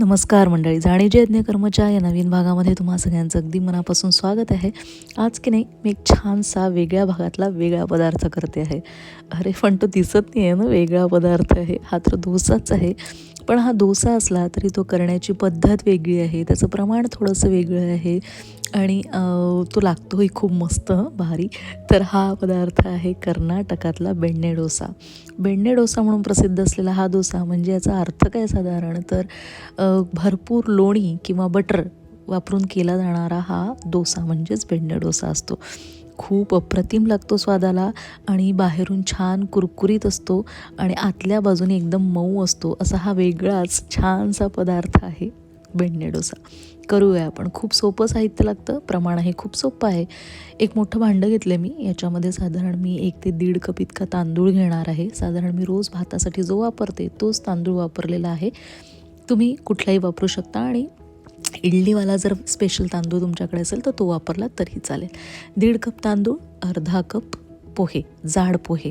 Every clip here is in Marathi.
नमस्कार मंडळी जाणीजे यज्ञ कर्मच्या या नवीन भागामध्ये तुम्हा सगळ्यांचं अगदी मनापासून स्वागत आहे. आज की नाही मी एक छानसा वेगळ्या भागातला वेगळा पदार्थ करते आहे. अरे पण तो दिसत नाही आहे ना वेगळा पदार्थ आहे. हा तर डोसाच आहे. पण हा डोसा असला तरी तो करण्याची पद्धत वेगळी आहे त्याचं प्रमाण थोडंसं वेगळं आहे आणि तो लागतोही खूप मस्त भारी. तर हा पदार्थ आहे कर्नाटकातला बेण्णे डोसा. बेण्णे डोसा म्हणून प्रसिद्ध असलेला हा डोसा म्हणजे याचा अर्थ काय साधारण तर भरपूर लोणी किंवा बटर वापरून केला जाणारा हा डोसा म्हणजेच बेण्णे डोसा असतो. खूप अप्रतिम लागतो स्वादाला आणि बाहेरून छान कुरकुरीत असतो आणि आतल्या बाजूने एकदम मऊ असतो. असा हा वेगळाच छानसा पदार्थ आहे बेण्णे डोसा. करूया आपण. खूप सोपं साहित्य लागतं. प्रमाण हे खूप सोपं आहे. एक मोठं भांडं घेतलं मी. याच्यामध्ये साधारण मी एक ते दीड कप इतका तांदूळ घेणार आहे. साधारण मी रोज भातासाठी जो वापरते तोच तांदूळ वापरलेला आहे. तुम्ही कुठलाही वापरू शकता आणि इडलीवाला जर स्पेशल तांदूळ तुमच्याकडे असेल तर तो वापरला तरी चालेल. दीड कप तांदूळ अर्धा कप पोहे जाड पोहे.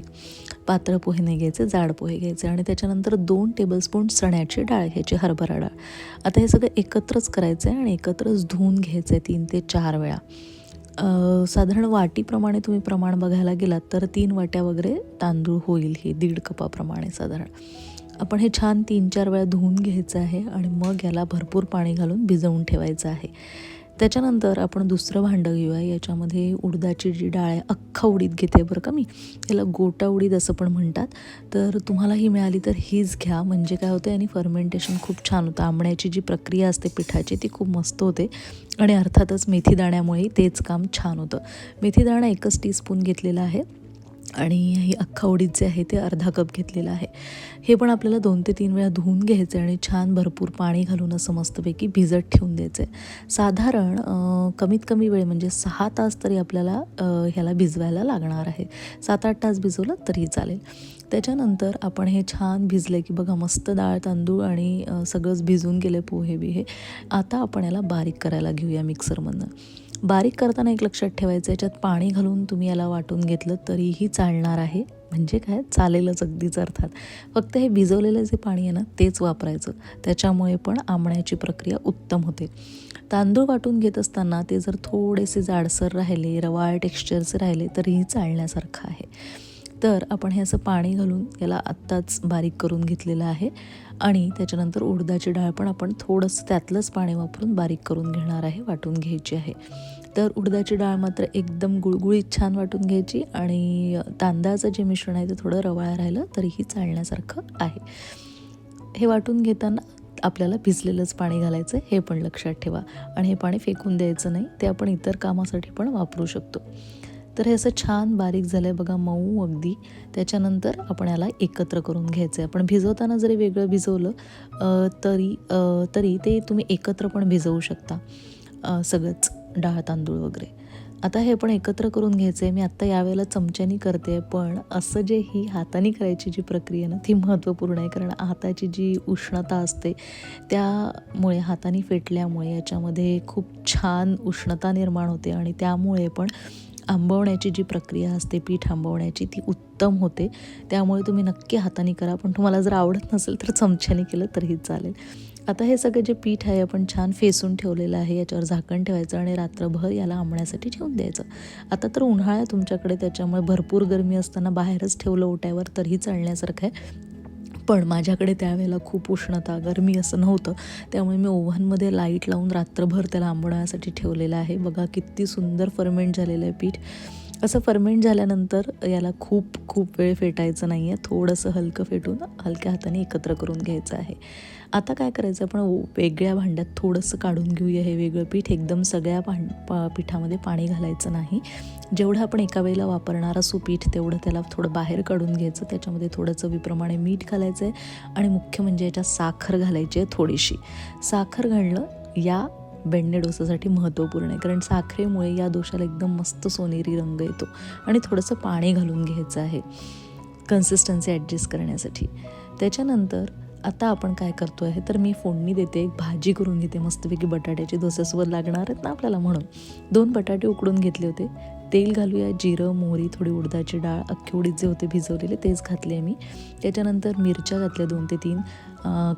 पातळ पोहे नाही घ्यायचे जाड पोहे घ्यायचे. आणि त्याच्यानंतर दोन टेबलस्पून चण्याची डाळ घ्यायची हरभरा डाळ. आता हे सगळं एकत्रच करायचं आहे आणि एकत्रच धुवून घ्यायचं आहे तीन ते चार वेळा. साधारण वाटीप्रमाणे तुम्ही प्रमाण बघायला गेलात तर तीन वाट्या वगैरे तांदूळ होईल हे दीड कपाप्रमाणे साधारण. आपण हे छान तीन चार वेळा धुवून घ्यायचं आहे आणि मग याला भरपूर पाणी घालून भिजवून ठेवायचं आहे. त्याच्यानंतर आपण दुसरं भांडं घेऊया. याच्यामध्ये उडदाची जी डाळ आहे अख्खा उडीद घेते बरं का मी. याला गोटा उडीद असं पण म्हणतात. तर तुम्हाला ही मिळाली तर हीच घ्या. म्हणजे काय होतं आणि फर्मेंटेशन खूप छान होतं. आंबण्याची जी प्रक्रिया असते पिठाची ती खूप मस्त होते. आणि अर्थातच मेथी दाण्यामुळे तेच काम छान होतं. मेथी दाणा एकच टीस्पून घेतलेला आहे. आणि ही अख्खा उडीद जे आहे ते अर्धा कप घेतलेलं आहे. हे पण आपल्याला दोन ते तीन वेळा धुवून घ्यायचं आहे आणि छान भरपूर पाणी घालून असं मस्तपैकी भिजत ठेवून द्यायचं आहे. साधारण कमीत कमी वेळ म्हणजे सहा तास तरी आपल्याला ह्याला भिजवायला लागणार आहे. सात आठ तास भिजवलं तरी चालेल. त्याच्यानंतर आपण हे छान भिजले की बघा मस्त डाळ तांदूळ आणि सगळंच भिजून गेले पोहे बिहे आता आपण याला बारीक करायला घेऊया मिक्सरमधनं. बारीक करताना एक लक्षात ठेवायचं याच्यात पाणी घालून तुम्ही याला वाटून घेतलं तरीही चालणार आहे. म्हणजे काय? चालेलच अगदीच अर्थात. फक्त हे भिजवलेलं जे पाणी आहे ना तेच वापरायचं. त्याच्यामुळे पण आंबण्याची प्रक्रिया उत्तम होते. तांदूळ वाटून घेत असताना ते जर थोडेसे जाडसर राहिले रवाळ टेक्स्चरचे राहिले तरीही चालण्यासारखं आहे. तर आपण हे असं पाणी घालून याला आत्ताच बारीक करून घेतलेलं आहे. आणि त्याच्यानंतर उडदाची डाळ पण आपण थोडंसं त्यातलंच पाणी वापरून बारीक करून घेणार आहे वाटून घ्यायची आहे. तर उडदाची डाळ मात्र एकदम गुळगुळीत छान वाटून घ्यायची आणि तांदळाचं जे मिश्रण आहे ते थोडं रवाळ राहिलं तरीही चालण्यासारखं आहे. हे वाटून घेताना आपल्याला भिजलेलंच पाणी घालायचं आहे हे पण लक्षात ठेवा. आणि हे पाणी फेकून द्यायचं नाही ते आपण इतर कामासाठी पण वापरू शकतो. तर हे असं छान बारीक झालं आहे बघा मऊ अगदी. त्याच्यानंतर आपण याला एकत्र करून घ्यायचं आहे आपण भिजवताना जरी वेगळं भिजवलं तरी तरी ते तुम्ही एकत्र पण भिजवू शकता. सगळंच डाळ तांदूळ वगैरे. आता हे पण एकत्र करून घ्यायचं आहे मी आत्ता यावेळेला चमच्यानी करते पण असं जे ही हाताने करायची जी प्रक्रिया आहे ना ती महत्त्वपूर्ण आहे. कारण हाताची जी उष्णता असते त्यामुळे हाताने फेटल्यामुळे याच्यामध्ये खूप छान उष्णता निर्माण होते आणि त्यामुळे पण आंबवण्याची जी प्रक्रिया असते पीठ आंबवण्याची ती उत्तम होते. त्यामुळे तुम्ही नक्की हाताने करा. पण तुम्हाला जर आवडत नसेल तर चमच्याने केलं तरीही चालेल. आता हे सगळं जे पीठ आहे आपण छान फेसून ठेवलेलं आहे. याच्यावर झाकण ठेवायचं आणि रात्रभर याला आंबण्यासाठी ठेवून द्यायचं. आता तर उन्हाळा तुमच्याकडे त्याच्यामुळे भरपूर गरमी असताना बाहेरच ठेवलं ओट्यावर तरीही चालण्यासारखं आहे. पण माझ्याकडे त्यावेळेला खूप उष्णता गरमी असं नव्हतं. त्यामुळे मी ओव्हनमध्ये लाइट लावून रात्रभर त्याला आंबवण्यासाठी ठेवलेलं आहे. बघा किती सुंदर फर्मेंट झालेलं आहे पीठ. असं फर्मेंट झाल्यानंतर याला खूप खूप वेळ फेटायचं नाही आहे थोडंसं हलकं फेटून हलक्या हाताने एकत्र करून घ्यायचं आहे. आता काय करायचं आपण ओ- वेगळ्या भांड्यात थोडंसं काढून घेऊया हे वेगळं पीठ. एकदम सगळ्या भां पा पिठामध्ये पाणी घालायचं नाही. जेवढं आपण एका वेळेला वापरणार असू पीठ तेवढं त्याला थोडं बाहेर काढून घ्यायचं. त्याच्यामध्ये थोडं चवीप्रमाणे मीठ घालायचं आहे आणि मुख्य म्हणजे याच्यात साखर घालायची आहे थोडीशी. साखर घालणं या बेंडे डोसासाठी महत्त्वपूर्ण आहे. कारण साखरेमुळे या दोशाला एकदम मस्त सोनेरी रंग येतो आणि थोडंसं पाणी घालून घ्यायचं आहे कन्सिस्टन्सी ॲडजस्ट करण्यासाठी. त्याच्यानंतर आता आपण काय करतो आहे तर मी फोडणी देते एक भाजी करून घेते मस्तपैकी बटाट्याची डोस्यासोबत लागणार आहेत ना आपल्याला म्हणून. दोन बटाटे उकडून घेतले होते. तेल घालूया जिरं मोहरी थोडी उडदाची डाळ अख्खी उडीद जे होते भिजवलेले तेच घातले आहे मी. त्याच्यानंतर मिरच्या घातल्या दोन ते तीन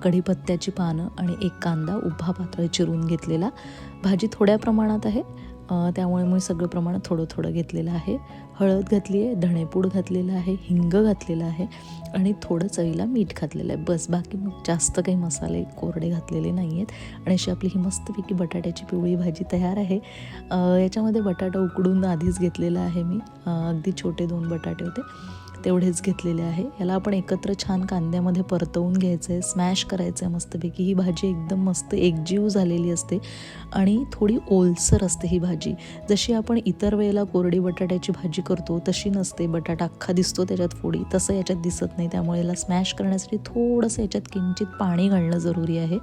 कढीपत्त्याची पानं आणि एक कांदा उभा पातळ चिरून घेतलेला. भाजी थोड्या प्रमाणात आहे. त्यामुळे मी सगळं प्रमाण थोडं थोडं घेतलेलं आहे. हळद घातली आहे धणेपूड घातलेलं आहे हिंग घातलेलं आहे आणि थोडं चवीला मीठ घातलेलं आहे. बस बाकी मग जास्त काही मसाले कोरडे घातलेले नाही आहेत आणि अशी आपली ही मस्तपैकी बटाट्याची पिवळी भाजी तयार आहे. याच्यामध्ये बटाटा उकडून आधीच घेतलेला आहे मी. अगदी छोटे दोन बटाटे होते. तेवढेच घेतलेले आहे. याला आपण एकत्र छान कांद्यामध्ये परतवून घ्यायचं आहे स्मॅश करायचं आहे मस्तपैकी. ही भाजी एकदम मस्त एकजीव झालेली असते आणि थोडी ओलसर असते ही भाजी. जशी आपण इतर वेळेला कोरडी बटाट्याची भाजी करतो तशी नसते. बटाटा अख्खा दिसतो त्याच्यात फोडी. तसं याच्यात दिसत नाही. त्यामुळे याला स्मॅश करण्यासाठी थोडंसं याच्यात किंचित पाणी घालणं जरुरी आहे.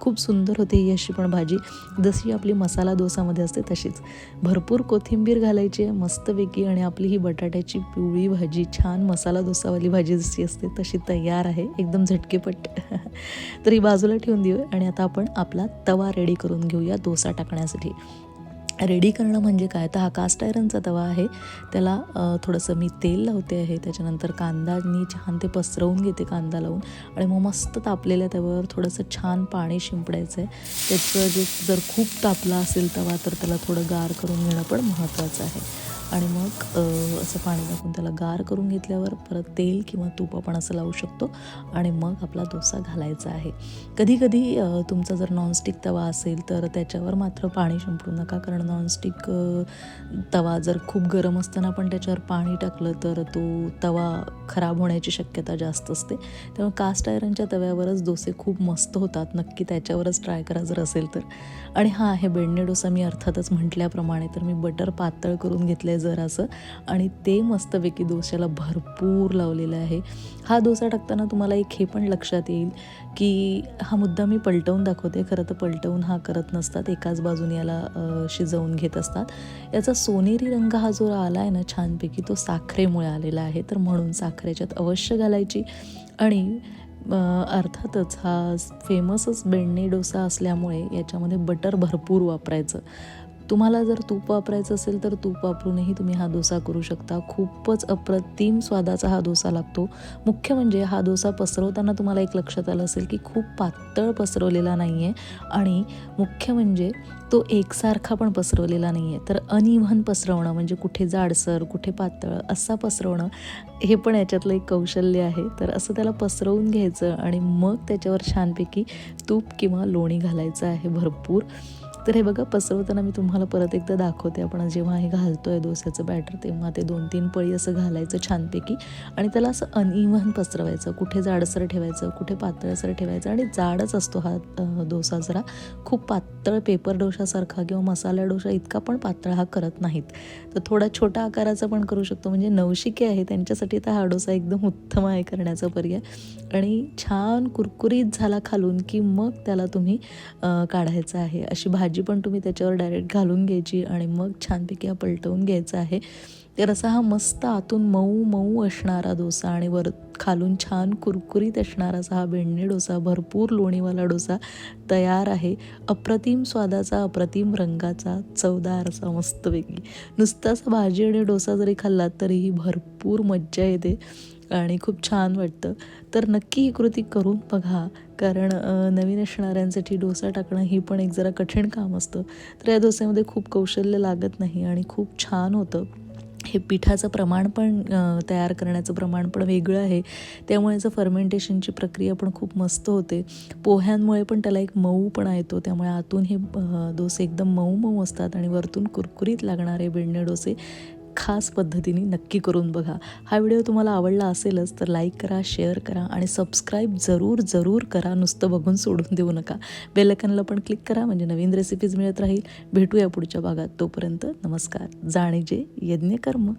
खूप सुंदर होते ही अशी पण भाजी. जशी आपली मसाला डोसामध्ये असते तशीच. भरपूर कोथिंबीर घालायची आहे मस्तपैकी आणि आपली ही बटाट्याची पिवळी भाजी छान मसाला डोसावाली भाजी जशी असते तशी तयार आहे. एकदम झटकेपट. तर ही बाजूला ठेवून देऊ आणि आता आपण आपला तवा रेडी करून घेऊया डोसा टाकण्यासाठी. रेडी करणं म्हणजे काय? तर हा कास्ट आयरनचा तवा आहे. त्याला थोडंसं मी तेल लावते आहे. त्याच्यानंतर कांदा मी छान ते पसरवून घेते कांदा लावून. आणि मग मस्त तापलेल्या तव्यावर थोडंसं छान पाणी शिंपडायचं आहे. त्याचं जे जर खूप तापला असेल तवा तर त्याला थोडं गार करून घेणं पण महत्त्वाचं आहे. आणि मग असं पाणी टाकून त्याला गार करून घेतल्यावर परत तेल किंवा तूप आपण असं लावू शकतो आणि मग आपला डोसा घालायचा आहे. कधीकधी तुमचा जर नॉनस्टिक तवा असेल तर त्याच्यावर मात्र पाणी शिंपडू नका कारण नॉनस्टिक तवा जर खूप गरम असताना पण त्याच्यावर पाणी टाकलं तर तो तवा खराब होण्याची शक्यता जास्त असते. त्यामुळे कास्ट आयरनच्या तव्यावरच डोसे खूप मस्त होतात. नक्की त्याच्यावरच ट्राय करा जर असेल तर. आणि हा हे बेडणे डोसा मी अर्थातच म्हटल्याप्रमाणे तर मी बटर पातळ करून घेतलं आहे जरासं. आणि ते मस्तपैकी डोश्याला भरपूर लावलेलं आहे. हा डोसा टाकताना तुम्हाला एक हे पण लक्षात येईल की हा मुद्दा मी पलटवून दाखवते. खरं तर पलटवून हा करत नसतात. एकाच बाजूने याला शिजवून घेत असतात. याचा सोनेरी रंग हा जो आला आहे ना छानपैकी तो साखरेमुळे आलेला आहे. तर म्हणून साखरेच्यात अवश्य घालायची. आणि अर्थातच हा फेमसच बेडणे डोसा असल्यामुळे याच्यामध्ये बटर भरपूर वापरायचं. तुम्हाला जर तूप वापरायचं असेल तर तूप वापरूनही तुम्ही हा डोसा करू शकता. खूपच अप्रतिम स्वादाचा हा डोसा लागतो. मुख्य म्हणजे हा डोसा पसरवताना तुम्हाला एक लक्षात आलं असेल की खूप पातळ पसरवलेला नाही आहे आणि मुख्य म्हणजे तो एकसारखा पण पसरवलेला नाही आहे तर अनइव्हन पसरवणं म्हणजे कुठे जाडसर कुठे पातळ असा पसरवणं हे पण याच्यातलं एक कौशल्य आहे. तर असं त्याला पसरवून घ्यायचं आणि मग त्याच्यावर छानपैकी तूप किंवा लोणी घालायचं आहे भरपूर. तर हे बघा पसरवताना मी तुम्हाला परत एकदा दाखवते. आपण जेव्हा हे घालतोय डोस्याचं बॅटर तेव्हा ते दोन तीन पळी असं घालायचं छानपैकी आणि त्याला असं अनइव्हन पसरवायचं. कुठे जाडसर ठेवायचं कुठे पातळसर ठेवायचं आणि जाडच असतो हा डोसा जरा. खूप पातळ पेपर डोशासारखा किंवा मसाला डोसा इतका पण पातळ हा करत नाहीत. तर थोडा छोटा आकाराचा पण करू शकतो. म्हणजे नवशिके आहे त्यांच्यासाठी तर हा डोसा एकदम उत्तम आहे करण्याचा पर्याय. आणि छान कुरकुरीत झाला खालून की मग त्याला तुम्ही काढायचं आहे. अशी भाजी पण तुम्ही त्याच्यावर डायरेक्ट घालून घ्यायची आणि मग छानपैकी हा पलटवून घ्यायचा आहे. तर असा हा मस्त आतून मऊ मऊ असणारा डोसा आणि वर खालून छान कुरकुरीत असणारा असा हा बेडणे डोसा भरपूर लोणीवाला डोसा तयार आहे. अप्रतिम स्वादाचा अप्रतिम रंगाचा चवदार असा मस्तपैकी. वेगळी नुसताच भाजी आणि डोसा जरी खाल्लात तरीही भरपूर मज्जा येते आणि खूप छान वाटतं. तर नक्की ही कृती करून बघा कारण नवीन असणाऱ्यांसाठी डोसा टाकणं ही पण एक जरा कठीण काम असतं. तर या डोस्यामध्ये खूप कौशल्य लागत नाही आणि खूप छान होतं. हे पिठाचं प्रमाण पण तयार करण्याचं प्रमाण पण वेगळं आहे. त्यामुळे याचं फर्मेंटेशनची प्रक्रिया पण खूप मस्त होते. पोह्यांमुळे पण त्याला एक मऊपणा येतो. त्यामुळे आतून हे डोसे एकदम मऊ मऊ असतात आणि वरतून कुरकुरीत लागणारे बेडणे डोसे खास पद्धतीने नक्की करून बघा. हा व्हिडिओ तुम्हाला आवडला असेलच तर लाईक करा शेअर करा आणि सबस्क्राईब जरूर जरूर करा. नुसतं बघून सोडून देऊ नका. बेलकनला पण क्लिक करा म्हणजे नवीन रेसिपीज मिळत राहील. भेटूया पुढच्या भागात. तोपर्यंत नमस्कार. जाणीजे यज्ञकर्म.